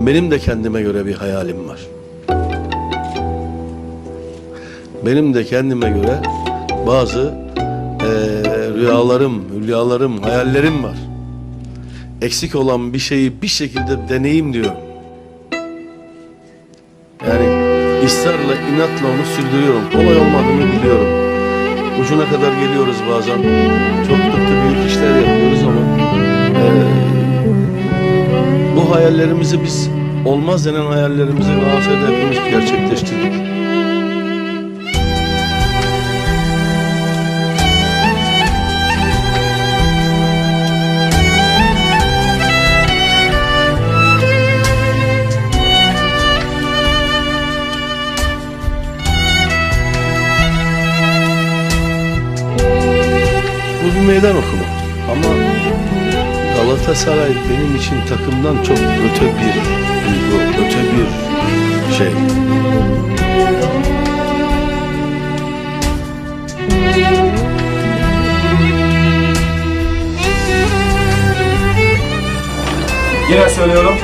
Benim de kendime göre bir hayalim var. Benim de kendime göre bazı eee, rüyalarım, hülyalarım, hayallerim var. Eksik olan bir şeyi bir şekilde deneyim diyorum. Yani ısrarla, inatla onu sürdürüyorum. Kolay olmadığını biliyorum. Ucuna kadar geliyoruz bazen. Çok da büyük işler yapıyoruz ama bu hayallerimizi biz olmaz denen hayallerimizi Galatasaray'da hepimiz gerçekleştirdik. Bu bir meydan okuma. Ama Galatasaray benim için takımdan çok öte bir duygu, öte bir şey. Yine söylüyorum,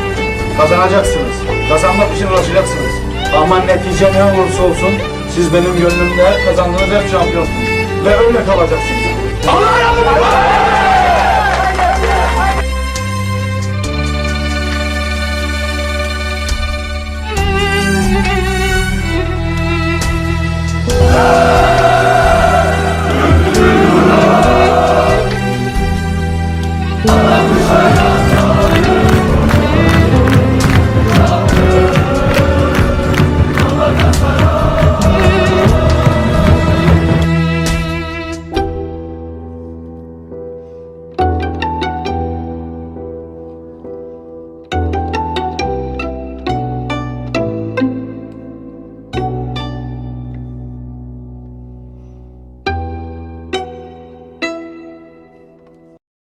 kazanacaksınız. Kazanmak için uğraşacaksınız. Ama netice ne olursa olsun siz benim gönlümde kazandığınız hep şampiyonsunuz. Ve öyle kalacaksınız. Allah 아